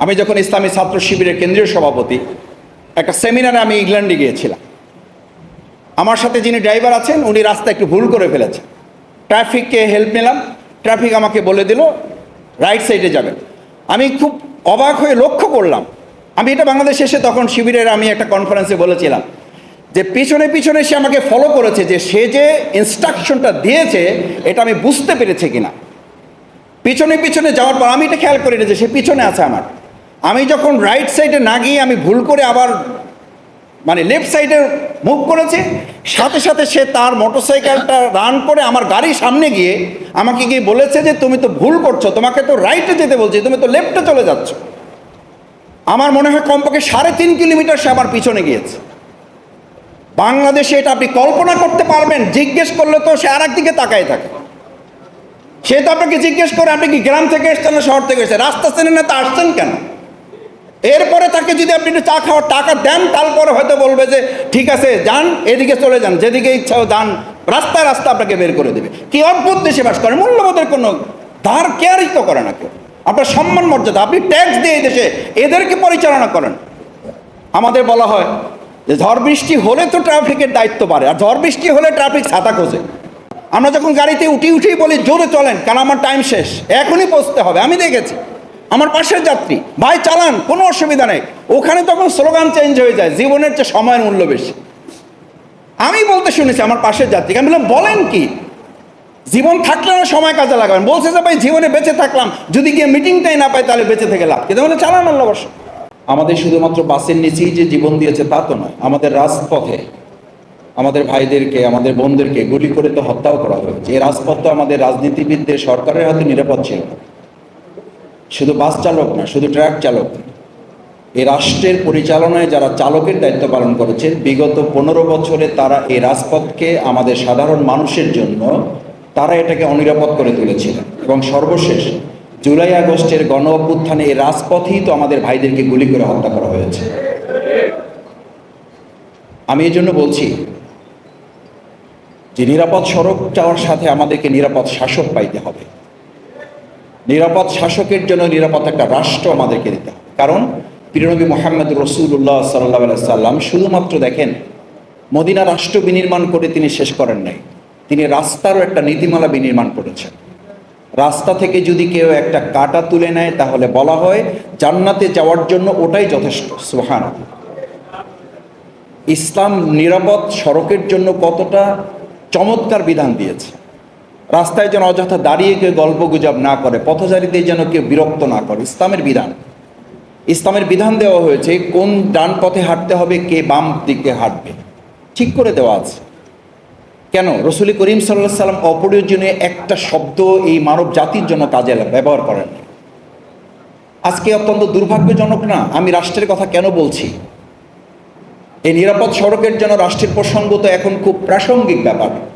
আমি যখন ইসলামী ছাত্র শিবিরের কেন্দ্রীয় সভাপতি, একটা সেমিনারে আমি ইংল্যান্ডে গিয়েছিলাম। আমার সাথে যিনি ড্রাইভার আছেন, উনি রাস্তা একটু ভুল করে ফেলেছেন। ট্রাফিককে হেল্প নিলাম। ট্রাফিক আমাকে বলে দিল রাইট সাইডে যাবেন। আমি খুব অবাক হয়ে লক্ষ্য করলাম। আমি এটা বাংলাদেশে এসে তখন শিবিরের আমি একটা কনফারেন্সে বলেছিলাম যে পিছনে পিছনে সে আমাকে ফলো করেছে যে সে যে ইনস্ট্রাকশনটা দিয়েছে, এটা আমি বুঝতে পেরেছি কিনা। পিছনে পিছনে যাওয়ার পর আমি এটা খেয়াল করি না যে সে পিছনে আছে আমার। আমি যখন রাইট সাইডে না গিয়ে আমি ভুল করে আবার মানে লেফট সাইডে মুভ করেছে, সাথে সাথে সে তার মোটরসাইকেলটা রান করে আমার গাড়ির সামনে গিয়ে আমাকে গিয়ে বলেছে যে, তুমি তো ভুল করছ, তোমাকে তো রাইটে যেতে বলছি, তুমি তো লেফটে চলে যাচ্ছ। আমার মনে হয় কমপক্ষে সাড়ে তিন কিলোমিটার সে আমার পিছনে গিয়েছে। বাংলাদেশে এটা আপনি কল্পনা করতে পারবেন, জিজ্ঞেস করলে তো সে আর একদিকে তাকায় থাকে। সে তো আপনাকে জিজ্ঞেস করে, আপনি কি গ্রাম থেকে এসছেন না শহর থেকে এসেছেন? রাস্তা চেনেন না তা আসছেন কেন? এরপরে তাকে যদি আপনি একটু চা খাওয়ার টাকা দেন, তারপরে হয়তো বলবে যে, ঠিক আছে, যান, এদিকে চলে যান, যেদিকে ইচ্ছা যান। রাস্তায় রাস্তা আপনাকে বের করে দেবে। কি অদ্ভুত দেশে বাস করে, মূল্যবোধের কোনো ধার কেয়ারই তো করে না কেউ? আপনার সম্মান, মর্যাদা, আপনি ট্যাক্স দিয়ে এই দেশে এদেরকে পরিচালনা করেন। আমাদের বলা হয় যে, ঝড় বৃষ্টি হলে তো ট্রাফিকের দায়িত্ব বাড়ে, আর ঝড় বৃষ্টি হলে ট্রাফিক ছাতা খোঁজে। আমরা যখন গাড়িতে উঠি, উঠেই বলি, জোরে চলেন, কারণ আমার টাইম শেষ, এখনই পৌঁছতে হবে। আমি দেখেছি। আমার পাশের যাত্রী, ভাই চালান, কোনো অসুবিধা নেই। ওখানে তখন স্লোগান চেঞ্জ হয়ে যায়, জীবনের চেয়ে সময়ের মূল্য বেশি। আমি বলতে শুনেছি আমার পাশের যাত্রী আমি বললাম, বলেন কি? জীবন থাকলে না সময় কাজে লাগাবেন? বলছে যে, ভাই, জীবনে বেঁচে থাকলাম, যদি গিয়ে মিটিংটাই না পাই, তাহলে বেঁচে থেকে লাভ কিন্তু চালান আল্লাহ বর্ষ আমাদের শুধুমাত্র বাসের নিচেই যে জীবন দিয়েছে, তা তো নয়, আমাদের রাজপথে আমাদের ভাইদেরকে, আমাদের বোনদেরকে গুলি করে তো হত্যাও করা হয়েছে। এই রাজপথ তো আমাদের রাজনীতিবিদদের, সরকারের হাতে নিরাপদ ছিল না। শুধু বাস চালক না, শুধু ট্রাক চালক। এই রাষ্ট্রের পরিচালনায় যারা চালকের দায়িত্ব পালন করেছে, বিগত পনেরো বছরে তারা এই রাজপথকে আমাদের সাধারণ মানুষের জন্য তারা এটাকে অনিরাপদ করে তুলেছিলেন এবং সর্বশেষ জুলাই আগস্টের গণ অভ্যুত্থানে এই রাজপথেই তো আমাদের ভাইদেরকে গুলি করে হত্যা করা হয়েছে। আমি এই জন্য বলছি যে নিরাপদ সড়ক যাওয়ার সাথে আমাদেরকে নিরাপদ শাসক পাইতে হবে। নিরাপদ শাসকের জন্য নিরাপদ একটা রাষ্ট্র আমাদেরকে দিতে হবে। কারণ প্রিয়নবী মোহাম্মদ রসুল্লাহ সাল্লাহ সাল্লাম শুধুমাত্র দেখেন, মদিনা রাষ্ট্র বিনির্মাণ করে তিনি শেষ করেন নাই। তিনি রাস্তারও একটা নীতিমালা বিনির্মাণ করেছেন। রাস্তা থেকে যদি কেউ একটা কাটা তুলে নেয়, তাহলে বলা হয় জান্নাতে যাওয়ার জন্য ওটাই যথেষ্ট। সুহান ইসলাম নিরাপদ সড়কের জন্য কতটা চমৎকার বিধান দিয়েছে। রাস্তায় যেন অযথা দাঁড়িয়ে কেউ গল্প গুজব না করে, পথচারীদের যেন কেউ বিরক্ত না করে। ইসলামের বিধান। ইসলামের বিধান দেওয়া হয়েছে, কোন ডান পথে হাঁটতে হবে, কে বাম দিকে হাঁটবে। ঠিক করে দেওয়া আছে। কেন? রসুল করিম সাল্লাহ সাল্লাম অপ্রয়োজনীয় একটা শব্দ এই মানব জাতির জন্য কাজে ব্যবহার করেন আজকে অত্যন্ত দুর্ভাগ্যজনক না, আমি রাষ্ট্রের কথা কেন বলছি? এই নিরাপদ সড়কের জন্য রাষ্ট্রের প্রসঙ্গ তো এখন খুব প্রাসঙ্গিক ব্যাপার।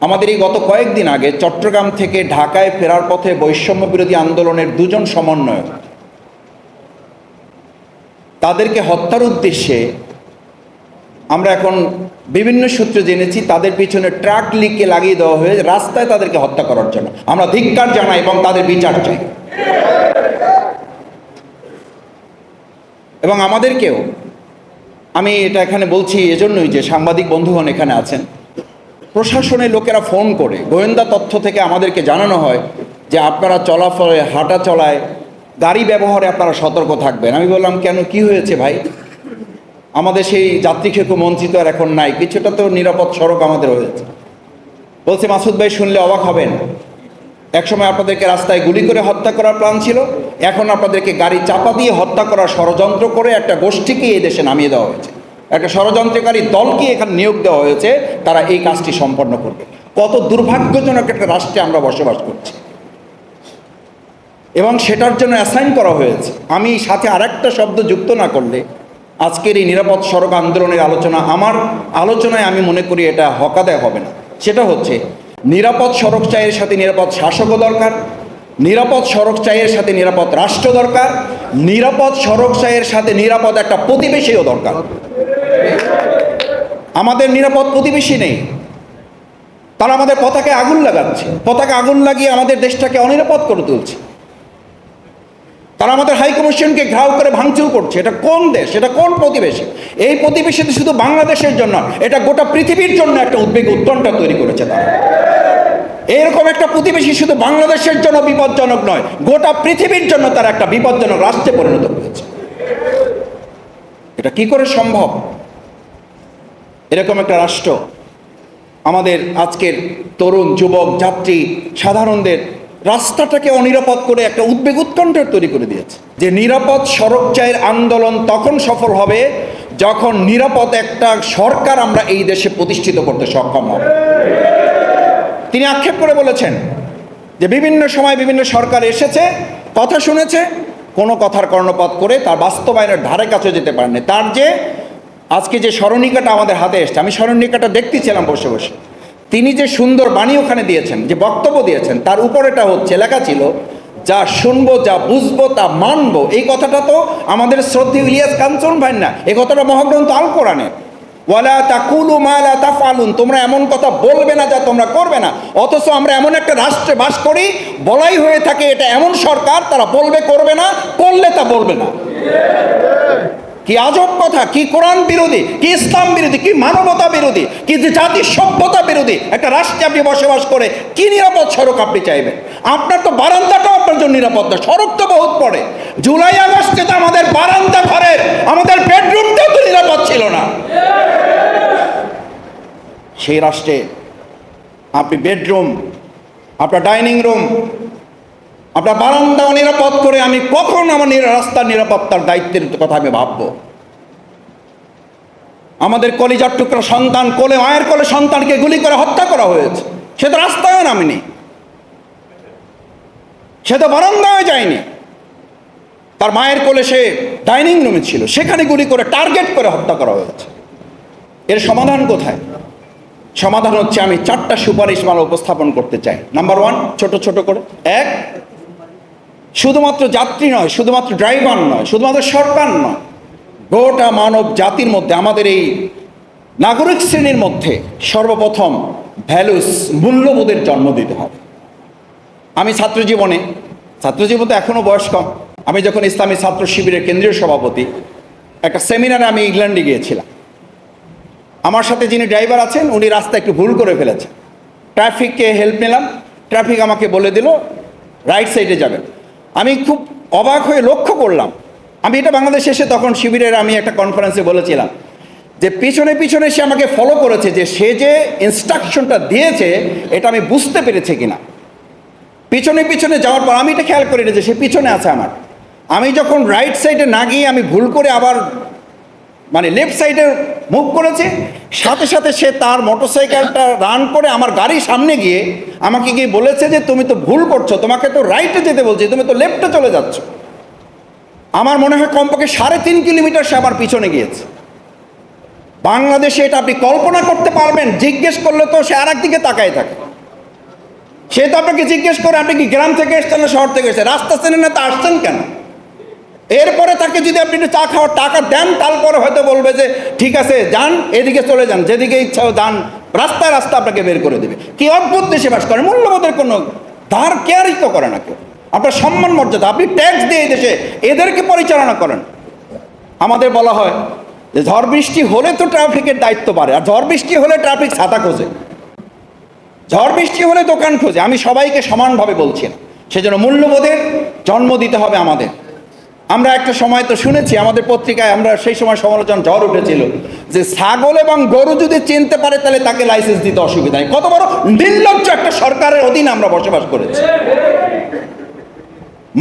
আমাদের এই গত কয়েকদিন আগে চট্টগ্রাম থেকে ঢাকায় ফেরার পথে বৈষম্য বিরোধী আন্দোলনের দুজন সমন্বয়ক তাদেরকে হত্যার উদ্দেশ্যে আমরা এখন বিভিন্ন সূত্রে জেনেছি, তাদের পিছনে ট্রাক লিগকে লাগিয়ে দেওয়া হয়ে রাস্তায় তাদেরকে হত্যা করার জন্য। আমরা ধিক্কার জানাই এবং তাদের বিচার চাই। এবং আমাদেরকেও, আমি এটা এখানে বলছি এজন্যই যে সাংবাদিক বন্ধুগণ এখানে আছেন প্রশাসনের লোকেরা ফোন করে। গোয়েন্দা তথ্য থেকে আমাদেরকে জানানো হয় যে আপনারা চলাফলে, হাঁটা চলায়, গাড়ি ব্যবহারে আপনারা সতর্ক থাকবেন। আমি বললাম, কেন? কি হয়েছে ভাই? আমাদের সেই যাত্রী খেকু মন্ত্রী তো আর এখন নাই। কিছুটা তো নিরাপদ সড়ক আমাদের হয়েছে। বলছে, মাসুদ ভাই, শুনলে অবাক হবেন। একসময় আপনাদেরকে রাস্তায় গুলি করে হত্যা করার প্ল্যান ছিল। এখন আপনাদেরকে গাড়ি চাপা দিয়ে হত্যা করার ষড়যন্ত্র করে একটা গোষ্ঠীকে এই দেশে নামিয়ে দেওয়া হয়েছে। একটা ষড়যন্ত্রকারী দলকে এখানে নিয়োগ দেওয়া হয়েছে, তারা এই কাজটি সম্পন্ন করবে। কত দুর্ভাগ্যজনক একটা রাষ্ট্রে আমরা বসবাস করছি। এবং সেটার জন্য অ্যাসাইন করা হয়েছে। আমি সাথে আরেকটা শব্দ যুক্ত না করলে আজকের এই নিরাপদ সড়ক আন্দোলনের আলোচনা আমার আলোচনায় আমি মনে করি এটা হকাদায় হবে না। সেটা হচ্ছে, নিরাপদ সড়ক চাইয়ের সাথে নিরাপদ শাসকও দরকার, নিরাপদ সড়ক চাইয়ের সাথে নিরাপদ রাষ্ট্র দরকার, নিরাপদ সড়ক চাইয়ের সাথে নিরাপদ একটা প্রতিবেশীও দরকার। আমাদের নিরাপদ প্রতিবেশী নেই। তারা আমাদের পতাকে আগুন লাগাচ্ছে। পতাকে আগুন লাগিয়ে আমাদের দেশটাকে অনিরাপদ করে তুলছে। তারা আমাদের হাই কমিশনকে ঘাও করে ভাঙচুর করছে। এটা কোন দেশ? এটা কোন প্রতিবেশী? এই প্রতিবেশী শুধু বাংলাদেশের জন্য এটা গোটা পৃথিবীর জন্য একটা উদ্বেগ উত্তরটা তৈরি করেছে তারা। এরকম একটা প্রতিবেশী শুধু বাংলাদেশের জন্য বিপজ্জনক নয়, গোটা পৃথিবীর জন্য তারা একটা বিপজ্জনক রাষ্ট্রে পরিণত হয়েছে। এটা কি করে সম্ভব? এরকম একটা রাষ্ট্র আমাদের আজকের তরুণ, যুবক, যাত্রী, সাধারণদের রাস্তাটাকে অনিরাপদ করে একটা উদ্বেগ উৎকণ্ঠার তৈরি করে দিয়েছে। যে নিরাপদ সড়ক চায়ের আন্দোলন তখন সফল হবে যখন নিরাপদ একটা সরকার আমরা এই দেশে প্রতিষ্ঠিত করতে সক্ষম হব। তিনি আক্ষেপ করে বলেছেন যে বিভিন্ন সময় বিভিন্ন সরকার এসেছে, কথা শুনেছে, কোনো কথার কর্ণপাত করে তার বাস্তবায়নের ধারে কাছে যেতে পারেনি। তার যে আজকে যে স্মরণিকাটা আমাদের হাতে এসছে, আমি স্মরণিকাটা দেখতেছিলাম বসে বসে। তিনি যে সুন্দর বাণী ওখানে দিয়েছেন, যে বক্তব্য দিয়েছেন, তার উপরেটা হচ্ছে, লেখা ছিল, যা শুনব, যা বুঝব, তা মানবো। এই কথাটা তো আমাদের শ্রদ্ধেয় ইলিয়াস কাঞ্চন ভাই না, এই কথাটা মহাগ্রন্থ আল কোরআনে। ওয়ালা তাকুলু মা লা তাফআলুন। তোমরা এমন কথা বলবে না যা তোমরা করবে না, অথচ আমরা এমন একটা রাষ্ট্রে বাস করি, বলাই হয়ে থাকে এটা এমন সরকার, তারা বলবে, করবে না, করলে তা বলবে না। কি আজব কথা, কি কোরআন বিরোধী, কি ইসলাম বিরোধী, কি মানবতা বিরোধী, কি জাতির সভ্যতা বিরোধী একটা রাষ্ট্রে আপনি বসবাস করে কি নিরাপদ সড়ক আপনি চাইবেন? আপনার তো বারান্দাটাও আপনার জন্য নিরাপদ না, সড়ক তো বহুত পড়ে। জুলাই আগস্টে তো আমাদের বারান্দা ঘরের, আমাদের বেডরুমটাও তো নিরাপদ ছিল না। সেই রাষ্ট্রে আপনি বেডরুম, আপনার ডাইনিং রুম আপনার বারান্দাও নিরাপদ করে আমি কখন আমার রাস্তার নিরাপত্তার দায়িত্বের কথা আমি ভাববো? আমাদের কলিজার টুকরা সন্তান কোলে, মায়ের কোলে সন্তানকে গুলি করে হত্যা করা হয়েছে। সে তো রাস্তায়ও নামেনি। সে তো বারান্দায় যায়নি। তার মায়ের কোলে সে ডাইনিং রুমে ছিল। সেখানে গুলি করে টার্গেট করে হত্যা করা হয়েছে। এর সমাধান কোথায়? সমাধান হচ্ছে আমি চারটা সুপারিশ মালা উপস্থাপন করতে চাই। নাম্বার ওয়ান, ছোট ছোট করে। এক শুধুমাত্র যাত্রী নয়, শুধুমাত্র ড্রাইভার নয়, শুধুমাত্র সরকার নয়, গোটা মানব জাতির মধ্যে, আমাদের এই নাগরিক শ্রেণির মধ্যে সর্বপ্রথম ভ্যালুস মূল্যবোধের জন্ম দিতে হবে। আমি ছাত্র জীবনে, ছাত্র জীবন তো এখনও বয়স কম, আমি যখন ইসলামী ছাত্র শিবিরের কেন্দ্রীয় সভাপতি, একটা সেমিনারে আমি ইংল্যান্ডে গিয়েছিলাম। আমার সাথে যিনি ড্রাইভার আছেন, উনি রাস্তা একটু ভুল করে ফেলেছেন। ট্রাফিককে হেল্প নিলাম ট্রাফিক আমাকে বলে দিল রাইট সাইডে যাবেন। আমি খুব অবাক হয়ে লক্ষ্য করলাম। আমি এটা বাংলাদেশ এসে তখন শিবিরের আমি একটা কনফারেন্সে বলেছিলাম যে পিছনে পিছনে সে আমাকে ফলো করেছে যে সে যে ইনস্ট্রাকশনটা দিয়েছে, এটা আমি বুঝতে পেরেছি কিনা। পিছনে পিছনে যাওয়ার পর আমি এটা খেয়াল করি না যে সে পিছনে আছে আমার। আমি যখন রাইট সাইডে না গিয়ে আমি ভুল করে আবার মানে লেফট সাইডে মুভ করেছে, সাথে সাথে সে তার মোটরসাইকেলটা রান করে আমার গাড়ির সামনে গিয়ে আমাকে গিয়ে বলেছে যে, তুমি তো ভুল করছ, তোমাকে তো রাইটে যেতে বলছি, তুমি তো লেফটে চলে যাচ্ছ। আমার মনে হয় কমপক্ষে সাড়ে তিন কিলোমিটার সে আমার পিছনে গিয়েছে। বাংলাদেশে এটা আপনি কল্পনা করতে পারবেন, জিজ্ঞেস করলে তো সে আর একদিকে তাকায় থাকে। সে তো আপনাকে জিজ্ঞেস করে, আপনি কি গ্রাম থেকে এসছেন না শহর থেকে এসেছেন? রাস্তা চেনেন না, তা আসছেন কেন? এরপরে তাকে যদি আপনি চা খাওয়ার টাকা দেন তারপরে হয়তো বলবে যে, ঠিক আছে, যান, এদিকে চলে যান, যেদিকে ইচ্ছা যান রাস্তায় রাস্তা আপনাকে বের করে দেবে। কি অদ্ভুত দেশে বাস করে, মূল্যবোধের কোনো ধার কেয়ারই তো করে না কেউ। আপনার সম্মান মর্যাদা, আপনি ট্যাক্স দিয়ে দেশে এদেরকে পরিচালনা করেন। আমাদের বলা হয় যে, ঝড় বৃষ্টি হলে তো ট্রাফিকের দায়িত্ব বাড়ে, আর ঝড় বৃষ্টি হলে ট্রাফিক ছাতা খোঁজে। ঝড় বৃষ্টি হলে দোকান খোঁজে, আমি সবাইকে সমানভাবে বলছি না। সেজন্য মূল্যবোধের জন্ম দিতে হবে আমাদের। আমরা একটা সময় তো শুনেছি, আমাদের পত্রিকায় আমরা সেই সময় সমালোচনা ঝড় উঠেছিল যে ছাগল এবং গরু যদি চিনতে পারে তাহলে তাকে লাইসেন্স দিতে অসুবিধা নেই। কত বড় নির্লজ্জ একটা সরকারের অধীনে আমরা বসবাস করেছি।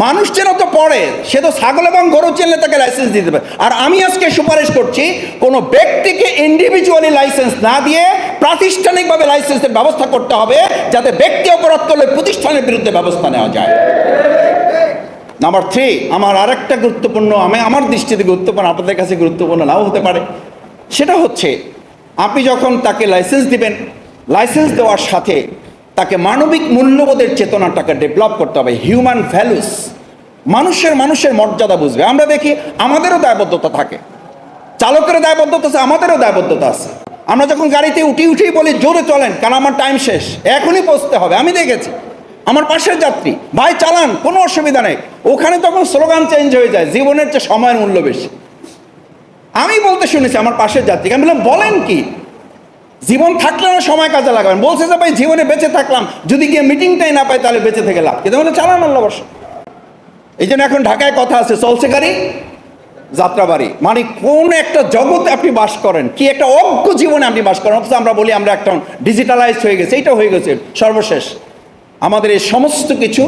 মানুষ যেন তো পড়ে, সে তো ছাগল এবং গরু চিনলে তাকে লাইসেন্স দিতে পারে। আর আমি আজকে সুপারিশ করছি, কোনো ব্যক্তিকে ইন্ডিভিজুয়ালি লাইসেন্স না দিয়ে প্রাতিষ্ঠানিকভাবে লাইসেন্সের ব্যবস্থা করতে হবে, যাতে ব্যক্তি অপরাধ করলে প্রতিষ্ঠানের বিরুদ্ধে ব্যবস্থা নেওয়া যায়। নাম্বার থ্রি আমার আরেকটা গুরুত্বপূর্ণ, আমি আমার দৃষ্টিতে গুরুত্বপূর্ণ, আপনাদের কাছে গুরুত্বপূর্ণ নাও হতে পারে। সেটা হচ্ছে, আপনি যখন তাকে লাইসেন্স দিবেন লাইসেন্স দেওয়ার সাথে তাকে মানবিক মূল্যবোধের চেতনাটাকে ডেভেলপ করতে হবে হিউম্যান ভ্যালুস মানুষের মানুষের মর্যাদা বুঝবে। আমরা দেখি, আমাদেরও দায়বদ্ধতা থাকে। চালকের দায়বদ্ধতা আছে, আমাদেরও দায়বদ্ধতা আছে। আমরা যখন গাড়িতে উঠি, উঠেই বলি, জোরে চলেন, কারণ আমার টাইম শেষ। এখনই পৌঁছতে হবে। আমি দেখেছি। আমার পাশের যাত্রী, ভাই, চালান, কোনো অসুবিধা নেই। ওখানে তখন স্লোগান চেঞ্জ হয়ে যায়, জীবনের চেয়ে সময়ের মূল্য বেশি। আমি বলতে শুনেছি আমার পাশের যাত্রীকে, আমি বললাম, বলেন কি? জীবন থাকলে না সময় কাজে লাগাবেন? বলছে যে, ভাই, জীবনে বেঁচে থাকলাম, যদি গিয়ে মিটিংটাই না পাই, তাহলে বেঁচে থেকে লাভ কিন্তু বলে, চালান আল্লাহ বর্ষ এই জন্য এখন ঢাকায় কথা আছে, চলছে গাড়ি যাত্রাবাড়ি মানে কোন একটা জগতে আপনি বাস করেন, কি একটা অজ্ঞ জীবনে আপনি বাস করেন? অথচ আমরা বলি, আমরা একটা ডিজিটালাইজড হয়ে গেছে, এইটা হয়ে গেছে সর্বশেষ। আমাদের এই সমস্ত কিছু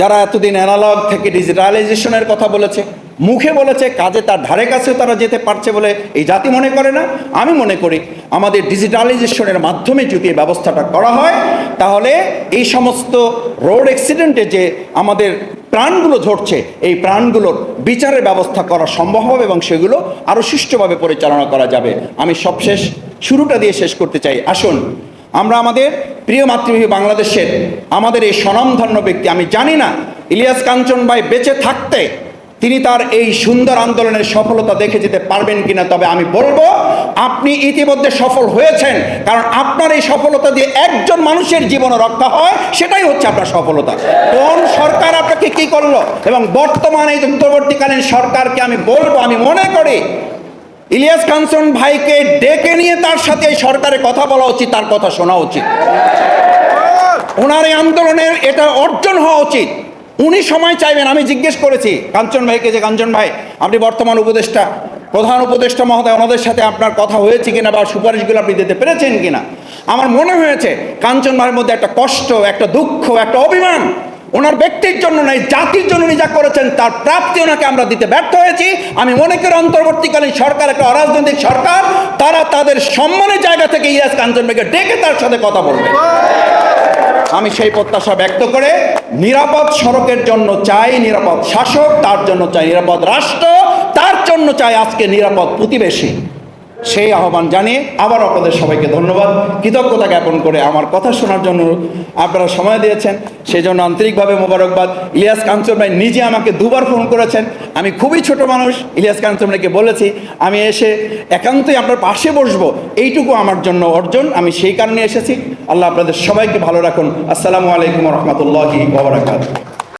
যারা এতদিন অ্যানালগ থেকে ডিজিটালাইজেশনের কথা বলেছে, মুখে বলেছে, কাজে তার ধারে কাছেও তারা যেতে পারছে বলে এই জাতি মনে করে না। আমি মনে করি আমাদের ডিজিটালাইজেশনের মাধ্যমে যদি ব্যবস্থাটা করা হয়, তাহলে এই সমস্ত রোড অ্যাক্সিডেন্টে যে আমাদের প্রাণগুলো ঝরছে, এই প্রাণগুলোর বিচারের ব্যবস্থা করা সম্ভব হবে এবং সেগুলো আরও সুষ্ঠুভাবে পরিচালনা করা যাবে। আমি সবশেষ শুরুটা দিয়ে শেষ করতে চাই। আসুন আমরা আমাদের প্রিয় মাতৃভূমি বাংলাদেশের আমাদের এই স্বনামধন্য ব্যক্তি, আমি জানি না ইলিয়াস কাঞ্চন ভাই বেঁচে থাকতে তিনি তার এই সুন্দর আন্দোলনের সফলতা দেখে যেতে পারবেন কিনা, তবে আমি বলব আপনি ইতিমধ্যে সফল হয়েছেন, কারণ আপনার এই সফলতা দিয়ে একজন মানুষের জীবন রক্ষা হয়, সেটাই হচ্ছে আপনার সফলতা। কোন সরকার আপনাকে কি করল? এবং বর্তমানে এই অন্তর্বর্তীকালীন সরকারকে আমি বলব, আমি মনে করি ইলিয়াস কাঞ্চন ভাইকে ডেকে নিয়ে তার সাথে এই সরকারের কথা বলা উচিত, তার কথা শোনা উচিত। ওনার এই আন্দোলনের এটা অর্জন হওয়া উচিত। উনি সময় চাইবেন, আমি জিজ্ঞেস করেছি কাঞ্চন ভাইকে যে, কাঞ্চন ভাই, আপনি বর্তমান উপদেষ্টা, প্রধান উপদেষ্টা মহোদয়, ওনাদের সাথে আপনার কথা হয়েছে কিনা বা সুপারিশগুলো আপনি দিতে পেরেছেন কিনা? আমার মনে হয়েছে কাঞ্চন ভাইয়ের মধ্যে একটা কষ্ট, একটা দুঃখ, একটা অভিমান ওনার ব্যক্তির জন্য নয়, জাতির জন্য উনি যা করেছেন, তার প্রাপ্তি ওনাকে আমরা দিতে ব্যর্থ হয়েছি। আমি মনে করি অন্তর্বর্তীকালীন সরকার, একটা অরাজনৈতিক সরকার, তারা তাদের সম্মানের জায়গা থেকে ইয়াস কাঞ্চন ডেকে তার সাথে কথা বলবে। আমি সেই প্রত্যাশা ব্যক্ত করে নিরাপদ সড়কের জন্য চাই নিরাপদ শাসক, তার জন্য চাই নিরাপদ রাষ্ট্র, তার জন্য চাই আজকে নিরাপদ প্রতিবেশী। সেই আহ্বান জানিয়ে আবার আপনাদের সবাইকে ধন্যবাদ। কৃতজ্ঞতা জ্ঞাপন করে আমার কথা শোনার জন্য আপনারা সময় দিয়েছেন সেই জন্য আন্তরিকভাবে মোবারকবাদ। ইলিয়াস কাঞ্চন ভাই নিজে আমাকে দুবার ফোন করেছেন। আমি খুবই ছোট মানুষ, ইলিয়াস কাঞ্চন ভাইকে বলেছি, আমি এসে একান্তই আপনার পাশে বসবো। এইটুকু আমার জন্য অর্জন, আমি সেই কারণে এসেছি। আল্লাহ আপনাদের সবাইকে ভালো রাখুন। আসসালামু আলাইকুম রহমতুল্লাহি ওবরাকাত